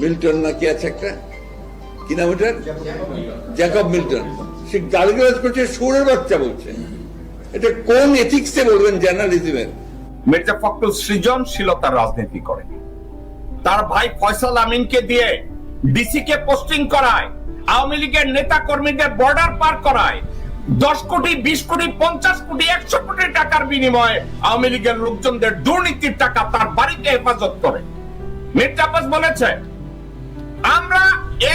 Milton না কি আছে একটা? কি নাম ওটার? Jacob Milton. সে গালিগালাজ করছে সুরের বাচ্চা বলছে। এটা কোন এথিক্সে বলবেন জার্নালিজমের? মির্জা ফখরুল সৃজনশীলতার রাজনীতি করেন। তার ভাই ফয়সাল আমিনকে দিয়ে ডিসি কে পোস্টিং করায়, আওয়ামী লীগের নেতা কর্মীদের বর্ডার পার করায়, দশ কোটি, বিশ কোটি, পঞ্চাশ কোটি, একশো কোটি টাকার বিনিময়ে আওয়ামী লীগের লোকজনদের দুর্নীতির টাকা তার বাড়িতে হেফাজত করে। মির্জা বলেছে আমরা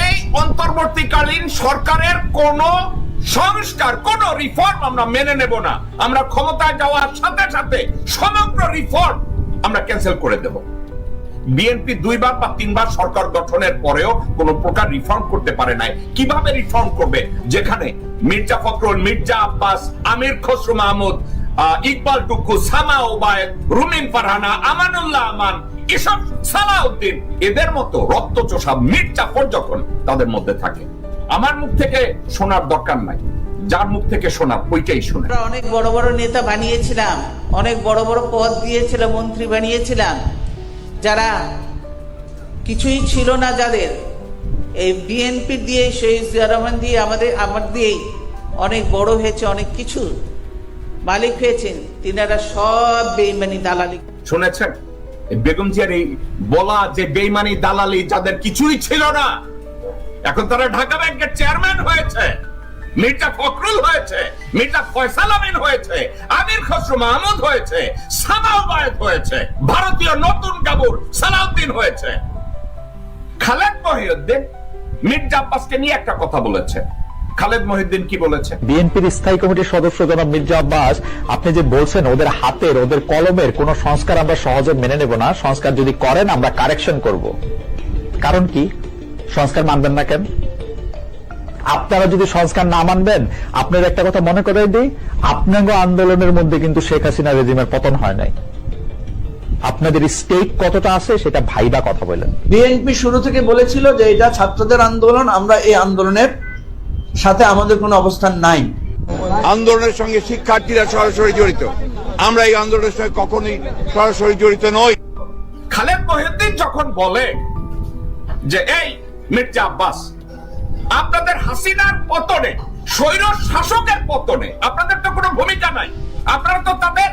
এই অন্তর্বর্তীকালীন সরকারের কোন সংস্কার, কোন রিফর্ম আমরা মেনে নেব না। আমরা ক্ষমতায় যাওয়ার সাথে সাথে সমগ্র রিফর্ম আমরা ক্যান্সেল করে দেব। বিএনপি দুইবার বা তিনবার সরকার গঠনের পরেও কোন প্রকার রিফর্ম করতে পারে নাই। কীভাবে রিফর্ম করবে? যেখানে মির্জা ফখরুল, মির্জা আব্বাস, আমির খসরু মাহমুদ ইকবাল টুকু, সামা ওবায়দ রুমিন ফারহানা, আমানুল্লাহ আমান এসব সালাউদ্দিন, এদের মতো রক্ত রক্তচোষা মির্জাফর যখন তাদের মধ্যে থাকে। আমার মুখ থেকে শোনার দরকার নাই। যার মুখ থেকে শোনার, ওইটাই শোনা। অনেক বড় বড় নেতা বানিয়েছিলাম, অনেক বড় বড় পদ দিয়েছিলাম মন্ত্রী বানিয়েছিলাম। যারা কিছুই ছিল না যাদের, এই বিএনপি দিয়ে সেই জিয়া রহমান দিয়ে আমাদের, আমার দিয়েই অনেক বড় হয়েছে অনেক কিছু। মালিক হয়েছেন, তিনারা সব বেইমানি দালালি শুনেছেন? বেগম জিয়ার এই বলা যে বেইমানি দালালি যাদের কিছুই ছিল না, এখন তারা ঢাকা ব্যাংকের চেয়ারম্যান হয়েছে, মির্জা ফখরুল হয়েছে, মির্জা ফয়সাল আমিন হয়েছে, আমির খসরু মাহমুদ হয়েছে হয়েছে, ভারতীয় নতুন কাবুর সালাউদ্দিন হয়েছে। খালেদ মহিউদ্দিন মির্জা আব্বাসকে নিয়ে একটা কথা বলেছে। খালেদ মহিউদ্দিন কি বলেছে? বিএনপির স্থায়ী কমিটির সদস্য জনাব মির্জা আব্বাস আপনি যে বলছেন ওদের হাতের ওদের কলমের কোন সংস্কার আমরা সহজে মেনে নেব না সংস্কার যদি করেন আমরা কারেকশন করব। কারণ কি? সংস্কার মানবেন না কেন? আপনারা যদি সংস্কার না মানবেন আপনার একটা কথা মনে করাই দিই আপনাকে আন্দোলনের মধ্যে কিন্তু শেখ হাসিনা রেজিমের পতন হয় নাই। আপনাদের স্টেক কতটা আছে সেটা ভাইবা কথা বলেন। বিএনপি শুরু থেকে বলেছিল যে এটা ছাত্রদের আন্দোলন আমরা এই আন্দোলনের সাথে আমাদের কোনো অবস্থান নাই। আন্দোলনের সঙ্গে শিক্ষার্থীরা সরাসরি জড়িত। আমরা এই আন্দোলনের সঙ্গে কখনোই সরাসরি জড়িত নই। খালেদ মহিউদ্দিন যখন বলে যে এই মির্জা আব্বাস আপনাদের হাসিনার পতনে স্বৈর শাসকের পতনে আপনাদের তো কোনো ভূমিকা নাই। আপনারা তো তাদের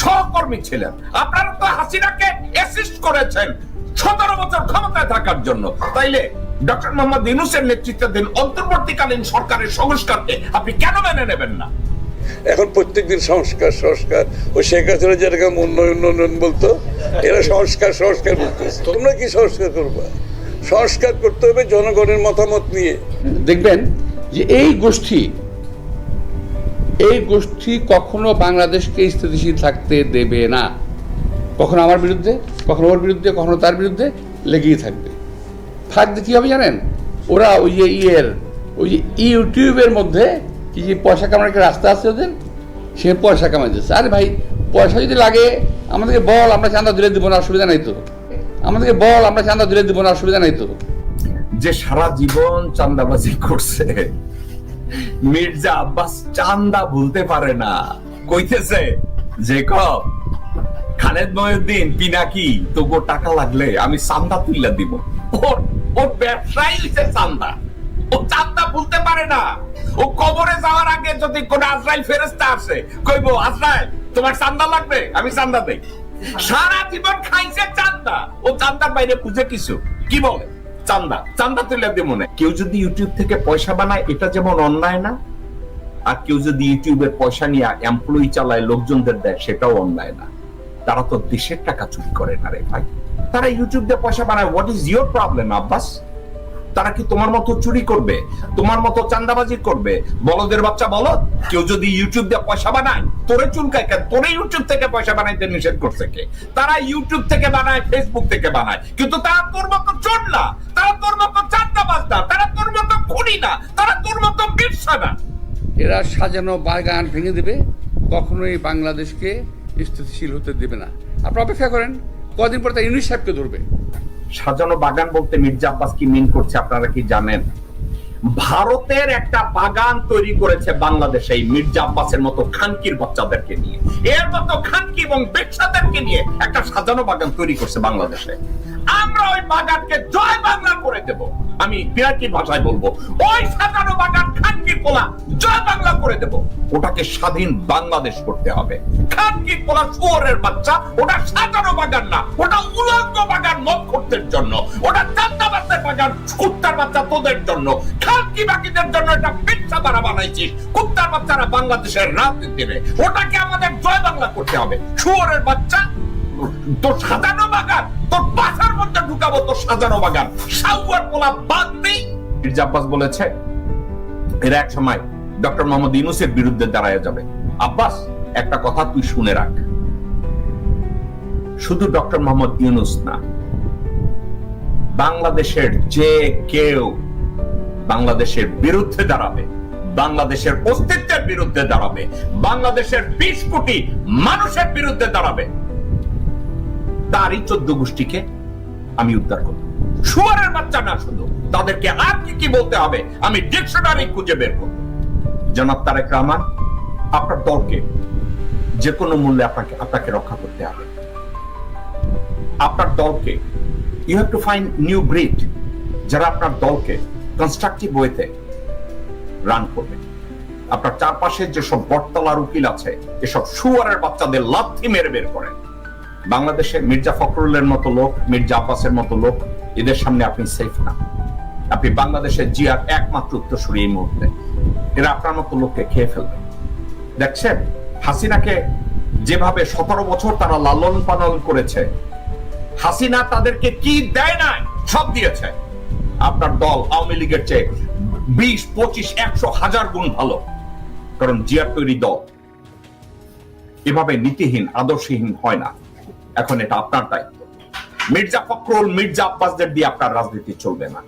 সহকর্মী ছিলেন। আপনারা তো হাসিনাকে অ্যাসিস্ট করেছেন সতেরো বছর ক্ষমতায় থাকার জন্য। তাইলে ডক্টর মোহাম্মদ ইউনুসের নেতৃত্বাধীন অন্তর্বর্তীকালীন সরকারের সংস্কারকে। আপনি কেন মেনে নেবেন না? এখন প্রত্যেকদিন সংস্কার সংস্কার। ও শেখ হাসিনা যেরকম উন্নয়ন উন্নয়ন বলতো এরা সংস্কার সংস্কার বলতেছে। তোমরা কি সংস্কার করবা? সংস্কার করতে হবে জনগণের মতামত নিয়ে। দেখবেন যে এই গোষ্ঠী এই গোষ্ঠী কখনো বাংলাদেশকে স্থিতিশীল থাকতে দেবে না। কখনো আমার বিরুদ্ধে কখনো ওর বিরুদ্ধে কখনো তার বিরুদ্ধে লেগেই থাকবে। থাকতে কী হবে জানেন? ওরা ওই যে ইয়ের, ওই যে ইউটিউবের মধ্যে কি যে পয়সা কামানোর একটা রাস্তা আছে ওদের? সে পয়সা কামাই দিচ্ছে আরে ভাই, পয়সা যদি লাগে, আমাদেরকে বল, আমরা চাঁদা দিলে দিব না, অসুবিধা নাই তো। আমাদেরকে বল, আমরা চাঁদা দিলে দিব না, অসুবিধা নাই তো। যে সারা জীবন চান্দাবাজি করছে, মির্জা আব্বাস চান্দা ভুলতে পারে না। কইতেছে, যে কব খালেদ মহিউদ্দিন, পিনাকি তোকে টাকা লাগলে আমি চান্দা তুইলা দিব। ওর ব্যবসায়ী হইছে চান্দা। ও চান্দা ভুলতে পারে না। ও কবরে যাওয়ার আগে যদি কোন আজরাইল ফেরেস্তা আসে, কইবো, আজরাইল, তোমার চান্দা লাগবে? আমি চান্দা দেই। সারা জীবন খাইছে চান্দা। ও চান্দার বাইরে কিছু। কি বলে? চান্দা। চান্দা তুলে দিয়ে মনে। কেউ যদি ইউটিউব থেকে পয়সা বানায়, এটা যেমন অন্যায় না, আর কেউ যদি ইউটিউবের পয়সা নিয়ে এমপ্লয়ি চালায়, লোকজনদের দেয়, সেটাও অন্যায় না। তারা তো দেশের টাকা চুরি করে না রে ভাই। তারা ইউটিউব দিয়ে পয়সা বানায়। What is your problem Abbas? তারা কি তোমার মতো চুরি করবে? তোমার মতো চান্দাবাজি করবে? বলদের বাচ্চা বলো, কেউ যদি ইউটিউব দিয়ে পয়সা বানায়, তোরে চুলকায় কেন? তোরে ইউটিউব থেকে পয়সা বানাইতে নিষেধ করছে কে? তারা ইউটিউব থেকে বানায় ফেসবুক থেকে বানায়। কিন্তু তারা তোর মতো চোর না। তারা তোর মতো চান্দাবাজ না। তারা তোর মতো খুনি না। তারা তোর মতো বিরসা না। এরা সাজানো বাগান ভেঙে দেবে, কখনোই বাংলাদেশকে স্থিতিশীল হতে দেবে না। আপনারা অপেক্ষা করেন। কদিন পর তার ইউনিট সাহেবকে ধরবে। সাজানো বাগান বলতে মির্জা আব্বাস কি মিন করছে আপনারা কি জানেন? ভারতের একটা বাগান তৈরি করেছে বাংলাদেশে মির্জা আব্বাসের মতো খানকির বাচ্চাদেরকে নিয়ে। এর মতো খানকি এবং বেচ্চাদেরকে নিয়ে একটা সাজানো বাগান তৈরি করছে বাংলাদেশে। আমরা ওই বাগানকে জয় বাংলা করে দেব। আমি বিরাটি ভাষায় বলব, ওই সাজানো বাগান খানকির পোলা জয় বাংলা করে দেব। ওটাকে স্বাধীন বাংলাদেশ করতে হবে। খানকির পোলা শুয়োরের বাচ্চা, ওটা সাজানো বাগান না, ওটা উলঙ্গ বাগান নক্ষত্রের জন্য, ওটা চান্দাবাসের বাগান কুত্তার বাচ্চা তোদের জন্য। খানকি বাকিদের জন্য এটা পিঠা বাড়া বানাইছিস? কুত্তার বাচ্চারা বাংলাদেশের রাজনীতি রে ওটাকে আমাদের জয় বাংলা করতে হবে। শুয়োরের বাচ্চা, তোর সাজানো বাগান, তোর বাসার মধ্যে ঢুকাবো তোর সাজানো বাগান। সাউয়ার পোলা বাদ নেই মির্জা আব্বাস বলেছে এরা এক সময় ডক্টর মোহাম্মদ ইউনুসের বিরুদ্ধে দাঁড়ায় যাবে। আব্বাস, একটা কথা তুই শুনে রাখ। শুধু ডক্টর মোহাম্মদ ইউনুস না, বাংলাদেশের যে কেউ বাংলাদেশের বিরুদ্ধে দাঁড়াবে, বাংলাদেশের অস্তিত্বের বিরুদ্ধে দাঁড়াবে, বাংলাদেশের বিশ কোটি মানুষের বিরুদ্ধে দাঁড়াবে, তারই চোদ্দ গোষ্ঠীকে আমি উদ্ধার করব। সুয়ারের বাচ্চা না শুধু, তাদেরকে আর কি কি বলতে হবে? আমি ডিকশনারি খুঁজে বের করব। জনাব তারেক রহমান, আপনার দলকে যে কোনো মূল্যে আপনাকে আপনাকে রক্ষা করতে হবে। আপনার দলকে you have to find new breed যারা আপনার দলকে কনস্ট্রাকটিভ ওয়েতে রান করবে। আপনার চারপাশে যেসব বটতলার উকিল আছে, এসব সুয়ারের বাচ্চাদের লাথি মেরে বের করেন। বাংলাদেশে মির্জা ফখরুলের মতো লোক, মির্জা আব্বাসের মতো লোক এদের সামনে আপনি সেফ না। আপনি বাংলাদেশের জিয়ার একমাত্র উত্তরসূরি এই মুহূর্তে। এরা আপনার মতো লোককে খেয়ে ফেলবে। দেখছেন? হাসিনাকে যেভাবে সতেরো বছর তারা লালন পালন করেছে, হাসিনা তাদেরকে কি দেয় নাই? সব দিয়েছে। আপনার দল আওয়ামী লীগের চেয়ে বিশ, পঁচিশ, একশো হাজার গুণ ভালো। কারণ জিয়ার তৈরি দল এভাবে নীতিহীন, আদর্শহীন হয় না। এখন এটা আপনার দায়িত্ব। মির্জা ফখরুল মির্জা আব্বাসদের দিয়ে আপনার রাজনীতি চলবে না।